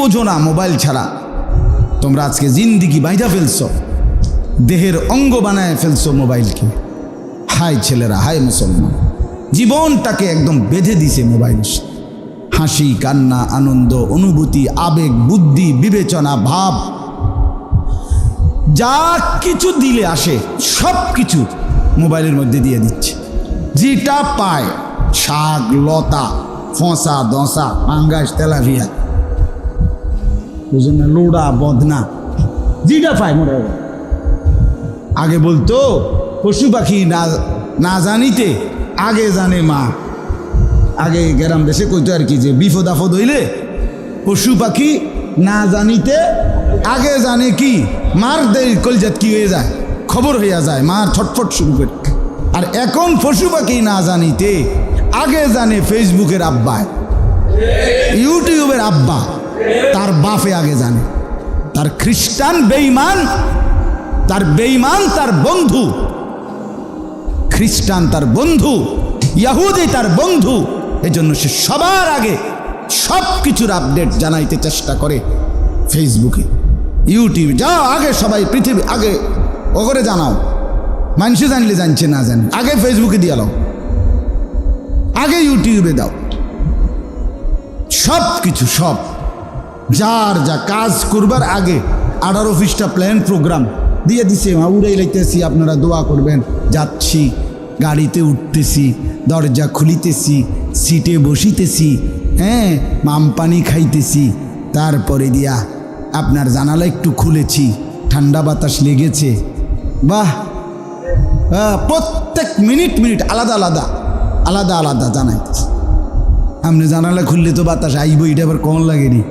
বোঝো না মোবাইল ছাড়া। তোমরা আজকে জিন্দিগি বাইধা ফেলছো। দেহের অঙ্গ বানায় ফেলছো মোবাইলকে। হাই ছেলেরা হাই মুসলমান। জীবনটাকে একদম বেঁধে দিছে মোবাইল। হাসি, কান্না, আনন্দ, অনুভূতি, আবেগ, বুদ্ধি, বিবেচনা, ভাব। যা কিছু দিলে আসে, সব কিছু মোবাইলের মধ্যে দিয়ে দিচ্ছে। যেটা পায়, শাক, লতা, ফসা দশা পাঙ্গাস তেলাভিয়া বুঝলেন না? লোড়া বদনা। যেটা পায় মোটা আগে বলতো, পশু পাখি না না জানিতে, আগে জানে মা। আগে গ্রাম দেশে কইতো আর কি যে, বিপদ আপদ হইলে পশু পাখি না জানিতে, আগে জানে কি, মার দেয় কলজাত কি হয়ে যায়, খবর হইয়া যায় মার ছটফট শুরু করে। আর এখন পশু পাখি না জানিতে, আগে জানে ফেসবুকের আব্বায় ইউটিউবের আব্বা। তার বাপে আগে জানে। তার খ্রিস্টান বেইমান তার বেইমান তার বন্ধু। খ্রিস্টান তার বন্ধু, ইয়াহুদি তার বন্ধু। এজন্য সে সবার আগে সব কিছুর আপডেট জানাইতে চেষ্টা করে ফেসবুকে। ইউটিউব যাও আগে সবাই পৃথিবী, আগে, ওগরে জানাও। মানুষে জানলে জানছে, না জানি আগে ফেসবুকে দিয়ে দাও। আগে ইউটিউবে দাও। সব কিছু সব। যার যা কাজ করবার আগে আঠারো অফিসটা প্ল্যান প্রোগ্রাম দিয়ে দিছে। মা, উড়াই লাইতেছি, আপনারা দোয়া করবেন। যাচ্ছি, গাড়িতে উঠতেছি, দরজা খুলিতেছি, সিটে বসিতেছি হ্যাঁ মাম পানি খাইতেছি। তারপরে দিয়া আপনার জানালা একটু খুলেছি, ঠান্ডা বাতাস লেগেছে। বাহ! প্রত্যেক মিনিট মিনিট আলাদা আলাদা আলাদা আলাদা জানাইতেছে। আপনি জানালা খুললে তো বাতাস আইব, এটা আবার কম লাগেনি?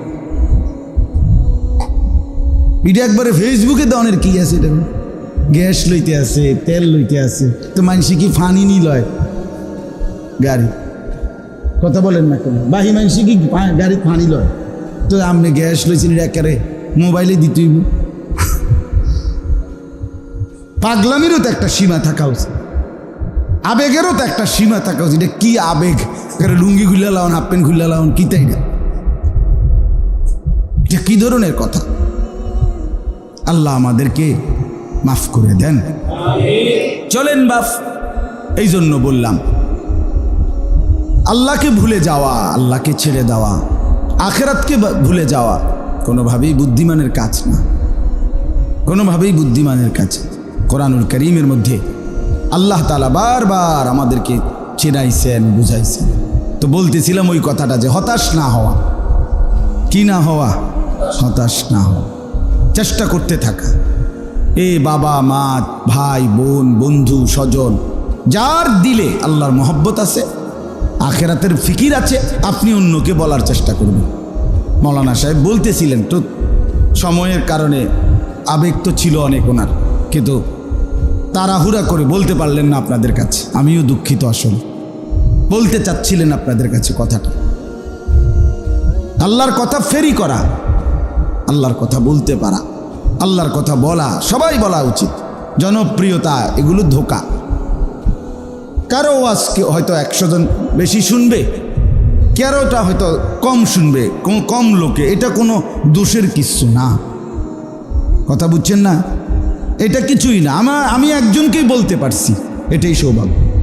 এটা একবারে ফেসবুকে দনের কি আছে এটা? গ্যাস লইতে আছে, তেল লইতে আছে। তো মানসি কি ফানি নি লয় গাড়ি। কথা বলেন না কেন? বাহি মানসি কি গাড়ি ফানি লয়? তো আপনি গ্যাস লইছেন এটা একেবারে মোবাইলে দিতেই পাগলামিরও তো একটা সীমা থাকা উচিত। আবেগেরও তো একটা সীমা থাকা উচিত। এটা কি আবেগ? লুঙ্গি খুলে লাউন হাফ প্যান্ট খুলে লাউন কি তাই না। এটা কি ধরনের কথা? আল্লাহ আমাদেরকে মাফ করে দেন। চলেন বাফ এই জন্য বললাম, আল্লাহকে ভুলে যাওয়া, আল্লাহকে ছেড়ে দেওয়া, আখেরাতকে ভুলে যাওয়া কোনোভাবেই বুদ্ধিমানের কাজ না। কোনোভাবেই বুদ্ধিমানের কাজ। কোরআনুল করিমের মধ্যে আল্লাহ তালা বারবার আমাদেরকে চেনাইছেন, বুঝাইছেন। তো বলতেছিলাম ওই কথাটা যে হতাশ না হওয়া। কি না হওয়া? হতাশ না হওয়া। চেষ্টা করতে থাকা। এ বাবা, মা, ভাই, বোন, বন্ধু, স্বজন, যার দিলে আল্লাহর মহব্বত আছে, আখেরাতের ফিকির আছে, আপনি অন্যকে বলার চেষ্টা করবেন। মৌলানা সাহেব বলতেছিলেন, তো সময়ের কারণে আবেগ তো ছিল অনেক ওনার, কিন্তু তাড়াহুড়া করে বলতে পারলেন না আপনাদের কাছে। আমিও দুঃখিত আসলে। বলতে চাচ্ছিলেন আপনাদের কাছে কথাটা। আল্লাহর কথা ফেরি করা আল্লাহর কথা বলতে পারা, আল্লাহর কথা বলা, সবাই বলা উচিত। জনপ্রিয়তা, এগুলো ধোকা। কারও আজকে হয়তো একশো জন বেশি শুনবে, কারোটা হয়তো কম শুনবে, কম- লোকে, এটা কোনো দোষের কিচ্ছু না। কথা বুঝছেন না? এটা কিছুই না। আমার আমি একজনকেই বলতে পারছি, এটাই সৌভাগ্য।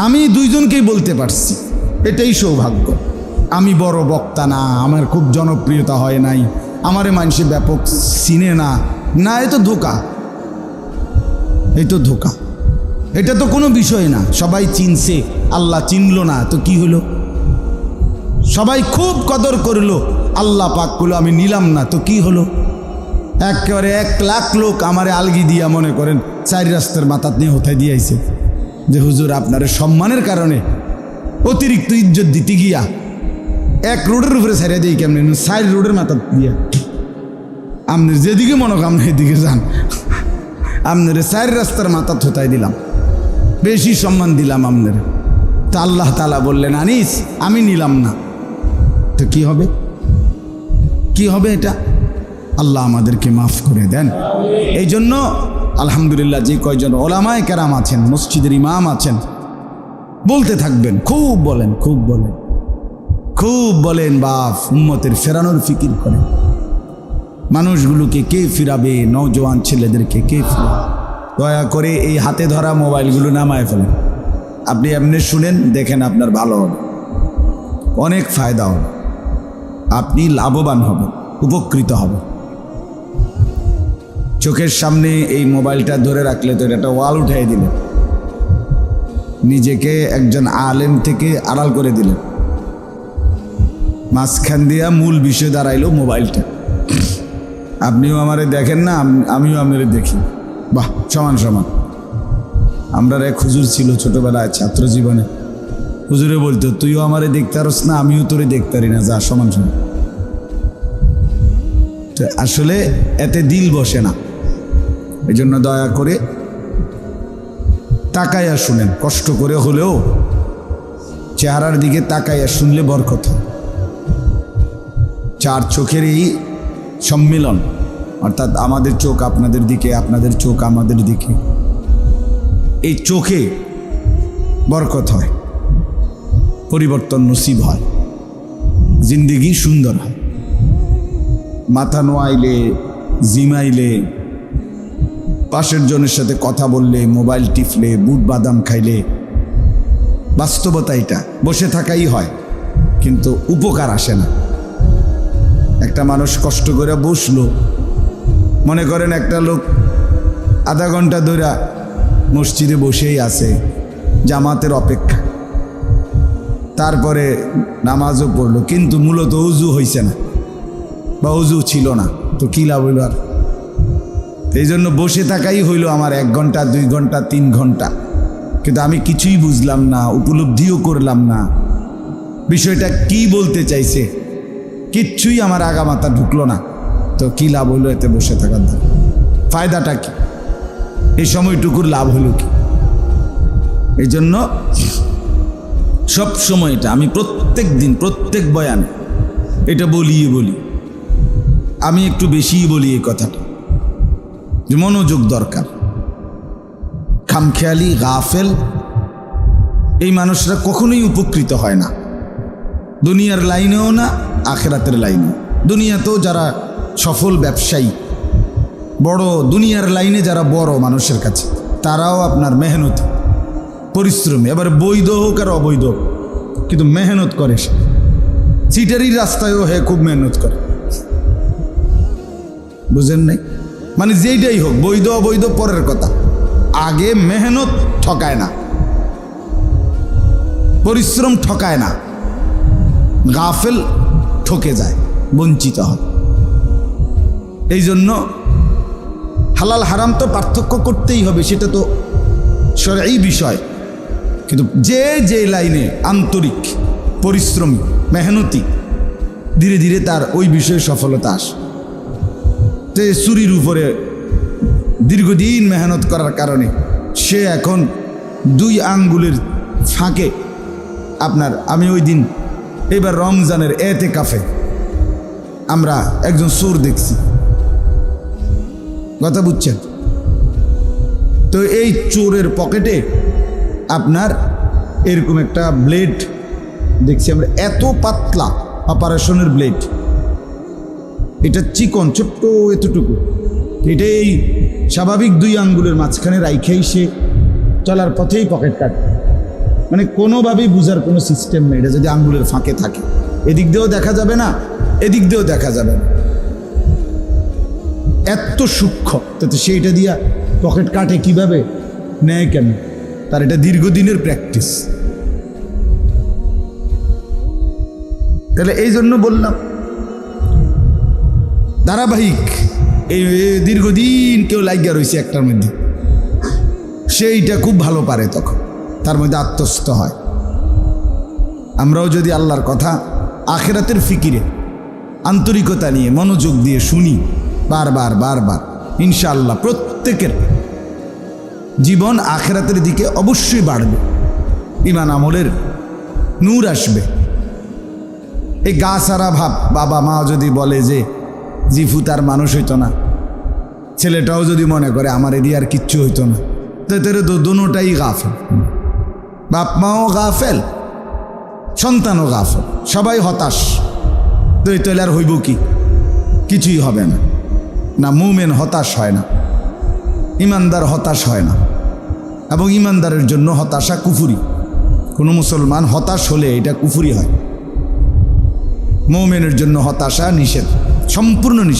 আমি দুইজনকেই বলতে পারছি, এটাই সৌভাগ্য। আমি বড় বক্তা না, আমার খুব জনপ্রিয়তা হয় নাই। আমারে মানুষে ব্যাপক চিনে না। না, এ তো ধোকা। এই তো ধোকা। এটা তো কোনো বিষয় না। সবাই চিনছে, আল্লাহ চিনলো না, তো কি হলো? সবাই খুব কদর করল, আল্লাহ পাক করল আমি নিলাম না, তো কি হলো? একেবারে এক লাখ লোক আমারে আলগি দিয়া মনে করেন, চারি রাস্তার মাথাত নিয়ে হতে দিয়েছে যে হুজুর আপনার সম্মানের কারণে অতিরিক্ত ইজ্জত দিতে গিয়া এক রোডের উপরে ছাড়িয়ে দিই কেমন সাইড রোডের মাথা দিয়া। আপনি যেদিকে মনে আপনি এদিকে যান। আপনার চারি রাস্তার মাথা থোতাই দিলাম। বেশি সম্মান দিলাম আপনার তা আল্লাহ তালা বললেন, আনিস, আমি নিলাম না। তো কি হবে? কি হবে এটা? আল্লাহ আমাদেরকে মাফ করে দেন। এই জন্য আলহামদুলিল্লাহ যে কয়জন ওলামায় কেরাম আছেন, মসজিদের ইমাম আছেন, বলতে থাকবেন, খুব বলেন খুব বলেন। খুব বলেন বাপ, উম্মতের ফেরানোর ফিকির করেন মানুষগুলোকে কে ফিরাবে? নওজোয়ান ছেলেদেরকে কে ফিরাবে? দয়া করে এই হাতে ধরা মোবাইলগুলো নামায় ফেলেন। আপনি এমনি শুনেন, দেখেন আপনার ভালো হবে। অনেক ফায়দা হবে। আপনি লাভবান হবেন উপকৃত হবেন চোখের সামনে এই মোবাইলটা ধরে রাখলে তো একটা ওয়াল উঠাই দিলেন। নিজেকে একজন আলেম থেকে আড়াল করে দিলেন। মাঝখান দিয়া মূল বিষয় দাঁড়াইলো মোবাইলটা। আপনিও আমারে দেখেন না আমিও আমারে দেখি। বাহ, সমান সমান। আমরা এক হুজুর ছিল ছোটবেলায় ছাত্র জীবনে। হুজুরে বলতো, তুইও আমারে দেখতে পারস না, আমিও তোরে দেখতে পারি না, যা, সমান সমান। আসলে এতে দিল বসে না। এই জন্য দয়া করে তাকাইয়া শুনেন, কষ্ট করে হলেও চেহারার দিকে তাকাইয়া শুনলে বরকত হয়। চার চোখের এই সম্মিলন, অর্থাৎ আমাদের চোখ আপনাদের দিকে, আপনাদের চোখ আমাদের দিকে, এই চোখে বরকত হয়, পরিবর্তন নসিব হয়, জিন্দিগি সুন্দর হয়। মাথা নোয়াইলে, জিমাইলে, পাশের জনের সাথে কথা বললে, মোবাইল টিপলে, বুট বাদাম খাইলে, বাস্তবতা এটা, বসে থাকাই হয়, কিন্তু উপকার আসে না। একটা মানুষ কষ্ট করে বসল। মনে করেন একটা লোক আধা ঘণ্টা ধরে মসজিদে বসেই আছে, জামাতের অপেক্ষা। তারপরে নামাজও পড়ল, কিন্তু মূলত উজু হইছে না বা উজু ছিল না, তো কী লাভ হইল আর? এই জন্য বসে থাকাই হইল আমার এক ঘণ্টা, দুই ঘণ্টা, তিন ঘণ্টা। কিন্তু আমি কিছুই বুঝলাম না, উপলব্ধিও করলাম না। বিষয়টা কি বলতে চাইছে? কিচ্ছুই আমার আগামাতা ঢুকলো না। তো কি লাভ হইল এতে বসে থাকার দ্বারা? ফায়দাটা কি? এই সময়টুকুর লাভ হলো কি? এই জন্য সব সময় এটা, আমি প্রত্যেক দিন, প্রত্যেক বয়ান এটা বলিয়ে বলি। আমি একটু বেশিই বলি এই কথাটা। যে মনোযোগ দরকার। খামখেয়ালি, গাফেল, এই মানুষরা কখনোই উপকৃত হয় না। দুনিয়ার লাইনেও না, আখেরাতের লাইনে দুনিয়াতেও যারা সফল ব্যবসায়ী, বড় দুনিয়ার লাইনে যারা বড় মানুষের কাছে, তারাও আপনার মেহনত, পরিশ্রমী, এবার বৈধ হোক আর অবৈধ হোক, কিন্তু মেহনত করে সে। সিটারির রাস্তায়ও হে খুব মেহনত করে। বুঝেন নাই? মানে যেইটাই হোক, বৈধ অবৈধ পরের কথা। আগে মেহনত ঠকায় না। পরিশ্রম ঠকায় না। গাফেল ঠকে যায়, বঞ্চিত হয়। এই জন্য হালাল হারাম তো পার্থক্য করতেই হবে, সেটা তো এই বিষয়। কিন্তু যে যে লাইনে আন্তরিক পরিশ্রমী, মেহনতি, ধীরে ধীরে তার ওই বিষয়ে সফলতা আসে। যে চুরির উপরে দীর্ঘদিন মেহনত করার কারণে সে এখন দুই আঙ্গুলের ফাঁকে, আপনার আমি ওই দিন এবার রমজানের এতে কাফে আমরা একজন সুর দেখছি। কথা বুঝছেন? তো এই চোরের পকেটে আপনার এরকম একটা ব্লেড দেখছি আমরা, এত পাতলা অপারেশনের ব্লেড। এটা চিকন, ছোট্ট এতটুকু। এটা এই স্বাভাবিক দুই আঙ্গুলের মাঝখানে রাইখেই সে চলার পথেই পকেট কাটে। মানে কোনোভাবেই বুঝার কোনো সিস্টেম নেই। এটা যদি আঙ্গুলের ফাঁকে থাকে। এদিক দিয়েও দেখা যাবে না, এদিক দিয়েও দেখা যাবে না। এত সূক্ষ্ম। তাতে সেইটা দিয়া পকেট কাটে কীভাবে? নেয় কেন? তার এটা দীর্ঘদিনের প্র্যাকটিস তাহলে এই জন্য বললাম, ধারাবাহিক এই দীর্ঘদিন কেউ লাগিয়া রয়েছে একটার মধ্যে। সেইটা খুব ভালো পারে তখন। তার মধ্যে আত্মস্থ হয়। আমরাও যদি আল্লাহর কথা আখেরাতের ফিকিরে, আন্তরিকতা নিয়ে মনোযোগ দিয়ে শুনি, বারবার বারবার, ইনশাআল্লাহ প্রত্যেকের জীবন আখেরাতের দিকে অবশ্যই বাড়বে। ইমান আমলের নূর আসবে। এই গা সারা ভাব, বাবা মা যদি বলে যে, জিফু তার মানুষ হইতো না, ছেলেটাও যদি মনে করে, আমার এদি আর কিচ্ছু হইতো না। তো তোর তো দুটাই গাফেল। বাপ মাও গাফেল, সন্তানও গাফল, সবাই হতাশ। তো এই তৈলে আর হইব কি? কিছুই হবে না। না মুমেন হতাশ হয় না, ইমানদার হতাশ হয় না, এবং ইমানদারের জন্য হতাশা কুফুরি। কোনো মুসলমান হতাশ হলে এটা কুফুরি হয়। মৌমেনের জন্য হতাশা নিষেধ, সম্পূর্ণ নিষেধ।